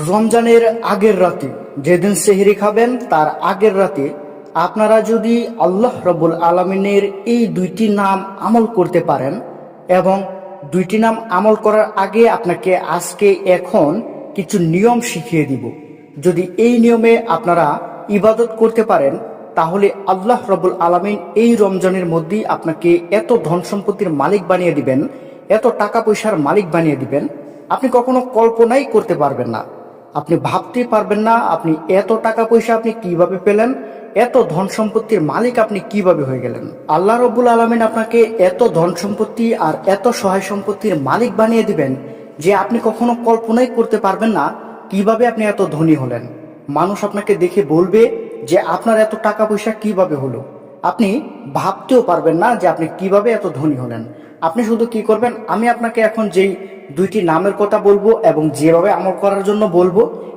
রমজানের আগের রাতে যেদিন সেহরি খাবেন, তার আগের রাতে আপনারা যদি আল্লাহ রবুল আলমিনের এই দুইটি নাম আমল করতে পারেন এবং দুইটি নাম আমল করার আগে আপনাকে আজকে এখন কিছু নিয়ম শিখিয়ে দিব। যদি এই নিয়মে আপনারা ইবাদত করতে পারেন, তাহলে আল্লাহ রবুল আলমিন এই রমজানের মধ্যেই আপনাকে এত ধন সম্পত্তির মালিক বানিয়ে দিবেন, এত টাকা পয়সার মালিক বানিয়ে দিবেন, আপনি কখনো কল্পনাই করতে পারবেন না। আপনি ভাবতে পারবেন না আপনি এত টাকা পয়সা আপনি কীভাবে পেলেন, এত ধন সম্পত্তির মালিক আপনি কীভাবে হয়ে গেলেন। আল্লাহ রব্বুল আলমিন আপনাকে এত ধন সম্পত্তি আর এত সহায় সম্পত্তির মালিক বানিয়ে দিবেন যে আপনি কখনো কল্পনাই করতে পারবেন না কীভাবে আপনি এত ধনী হলেন। মানুষ আপনাকে দেখে বলবে যে আপনার এত টাকা পয়সা কীভাবে হলো। আপনি ভাবতেও পারবেন না যে আপনি কীভাবে এত ধনী হলেন। আপনি শুধু কি করবেন, আমি আপনাকে এখন যেই দুইটি নামের কথা বলব এবং যেভাবে আমল করার জন্য বলব,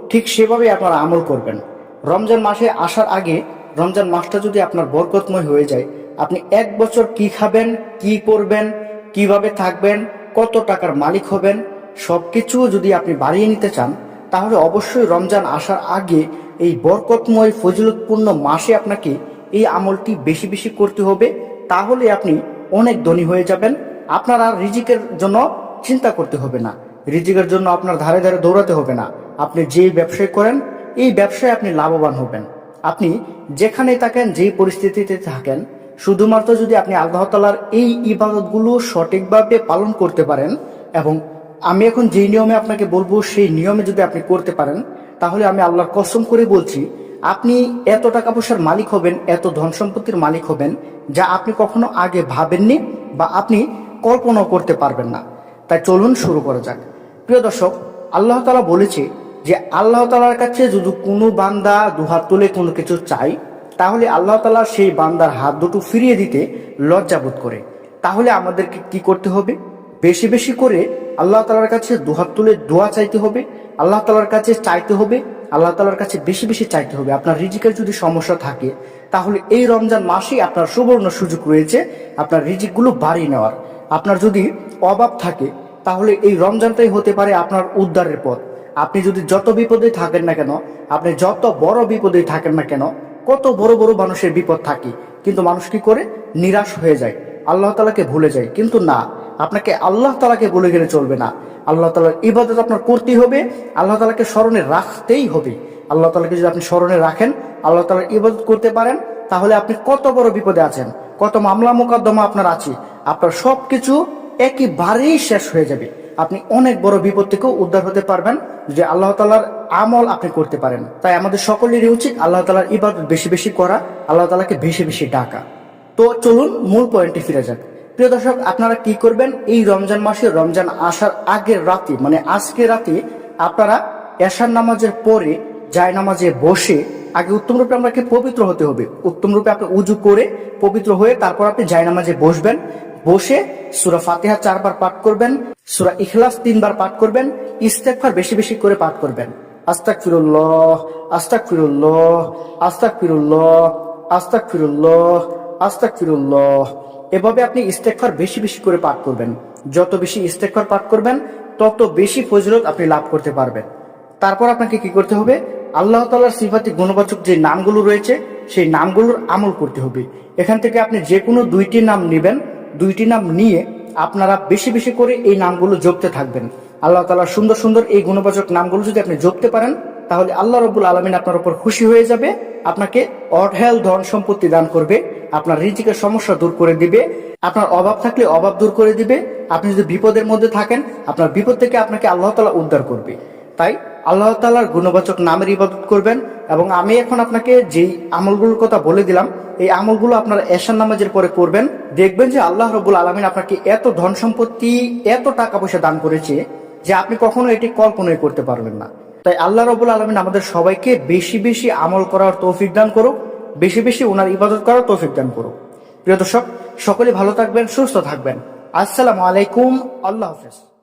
ঠিক সেভাবে আপনারা আমল করবেন। রমজান মাসে আসার আগে, রমজান মাসটা যদি আপনার বরকতময় হয়ে যায়, আপনি এক বছর কি খাবেন, কি করবেন, কীভাবে থাকবেন, কত টাকার মালিক হবেন, সবকিছু যদি আপনি বাড়িয়ে নিতে চান, তাহলে অবশ্যই রমজান আসার আগে এই বরকতময়, ফজিলতপূর্ণ মাসে আপনাকে এই আমলটি বেশি বেশি করতে হবে। তাহলে আপনি অনেক ধনী হয়ে যাবেন। আপনার আর রিজিকের জন্য চিন্তা করতে হবে না। রিজিকের জন্য আপনার ধারে ধারে দৌড়াতে হবে না। আপনি যেই ব্যবসায় করেন, এই ব্যবসায় আপনি লাভবান হবেন। আপনি যেখানে থাকেন, যেই পরিস্থিতিতে থাকেন, শুধুমাত্র যদি আপনি আল্লাহ তালার এই ইবাদতগুলো সঠিকভাবে পালন করতে পারেন এবং আমি এখন যেই নিয়মে আপনাকে বলব, সেই নিয়মে যদি আপনি করতে পারেন, তাহলে আমি আল্লাহর কসম করে বলছি, আপনি এত টাকা পয়সার মালিক হবেন, এত ধন সম্পত্তির মালিক হবেন, যা আপনি কখনো আগে ভাবেননি বা আপনি কল্পনাও করতে পারবেন না। তাই চলুন শুরু করা যাক। প্রিয় দর্শক, আল্লাহ তালা বলেছে যে আল্লাহ তালার কাছে যদি কোনো বান্দা দুহাত তুলে কোনো কিছু চাই তাহলে আল্লাহ তালা সেই বান্দার হাত দুটো ফিরিয়ে দিতে লজ্জাবোধ করে। তাহলে আমাদেরকে কি করতে হবে? বেশি বেশি করে আল্লাহ তালার কাছে দুহাত তুলে দোয়া চাইতে হবে, আল্লাহ তালার কাছে চাইতে হবে, আল্লাহ তালার কাছে বেশি বেশি চাইতে হবে। আপনার রিজিকের যদি সমস্যা থাকে, তাহলে এই রমজান মাসেই আপনার সুবর্ণ সুযোগ রয়েছে, আপনার রিজিকগুলো বাড়িয়ে নেওয়ার। আপনার যদি অভাব থাকে, তাহলে এই রমজানটাই হতে পারে আপনার উদ্ধারের পথ। আপনি যদি যত বিপদে থাকেন না কেন, আপনি যত বড় বিপদে থাকেন না কেন, কত বড় বড় মানুষের বিপদ থাকে। কিন্তু মানুষ কি করে? নিরাশ হয়ে যায়। আল্লাহ তালাকে ভুলে যায়। কিন্তু না, আপনাকে আল্লাহ তালাকে বলে গেলে চলবে না। আল্লাহ তালার ইবাদত আপনার করতেই হবে, আল্লাহ তালাকে স্মরণে রাখতেই হবে। আল্লাহ তালাকে যদি আপনি স্মরণে রাখেন, আল্লাহ তালার ইবাদত করতে পারেন তাহলে আপনি কত বড় বিপদে আছেন? কত মামলা মোকদ্দমা আপনার আছে? আপনার সব কিছু একেবারেই শেষ হয়ে যাবে। আপনি অনেক বড় বিপদ থেকেও উদ্ধার হতে পারবেন যে আল্লাহ তালার আমল আপনি করতে পারেন। তাই আমাদের সকলেরই উচিত আল্লাহ তালার ইবাদত বেশি বেশি করা, আল্লাহ তালাকে বেশি বেশি ডাকা। তো চলুন মূল পয়েন্টে ফিরে যাক। প্রিয় দর্শক, আপনারা কি করবেন? এই রমজান মাসে রমজান আসার আগের রাতে মানে আজকে রাতে আপনারা এশার নামাজের পরে জায় নামাজে বসে আগে উত্তম রূপে আপনাকে পবিত্র হতে হবে। উত্তম রূপে আপনি উজু করে পবিত্র হয়ে তারপর আপনি জায় নামাজে বসবেন। বসে সুরা ফাতিহা চারবার পাঠ করবেন, সুরা ইখলাস তিনবার পাঠ করবেন ইস্তেকফার বেশি বেশি করে পাঠ করবেন। আস্তাক ফিরুল্লাহ আস্তাক ফিরুল্লাহ আস্তাক ফিরুল্লাহ আস্তাক ফিরুল্লাহ আস্তাক ফিরুল্লাহ এভাবে আপনি ইস্তেকফার বেশি বেশি করে পাঠ করবেন। যত বেশি ইস্তেকফার পাঠ করবেন, তত বেশি ফজরত আপনি লাভ করতে পারবেন। তারপর আপনাকে কি করতে হবে? আল্লাহ তালার সিফাতি গুণবাচক যে নামগুলো রয়েছে, সেই নামগুলোর আমল করতে হবে। এখান থেকে আপনি যে কোনো দুইটি নাম নেবেন, দুইটি নাম নিয়ে আপনারা বেশি বেশি করে এই নামগুলো জপতে থাকবেন। আল্লাহ তালার সুন্দর সুন্দর এই গুণবাচক নামগুলো যদি আপনি জপতে পারেন, তাহলে আল্লাহ রবুল আলমিন আপনার উপর খুশি হয়ে যাবে, আপনাকে অঢেল ধন সম্পত্তি দান করবে, আপনার রিজিকের সমস্যা দূর করে দিবে, আপনার অভাব থাকলে অভাব দূর করে দিবে, আপনি যদি বিপদের মধ্যে থাকেন, আপনার বিপদ থেকে আপনাকে আল্লাহ তালা উদ্ধার করবে। তাই আল্লাহ তালার গুণবাচক নামের ইবাদত করবেন এবং আমি এখন আপনাকে যেই আমলগুলোর কথা বলে দিলাম, এই আমলগুলো আপনারা এশান নামাজের পরে করবেন। দেখবেন যে আল্লাহ রবুল আলমিন আপনাকে এত ধন সম্পত্তি, এত টাকা পয়সা দান করেছে যে আপনি কখনো এটি কল্পনাই করতে পারবেন না। তাই আল্লাহ রবুল আলমিন আমাদের সবাইকে বেশি বেশি আমল করার তৌফিক দান করুক, বেশি বেশি ওনার ইবাদত করার তৌফিক দান করুক। প্রিয় দর্শক, সকলে ভালো থাকবেন, সুস্থ থাকবেন। আসসালামু আলাইকুম, আল্লাহ হাফেজ।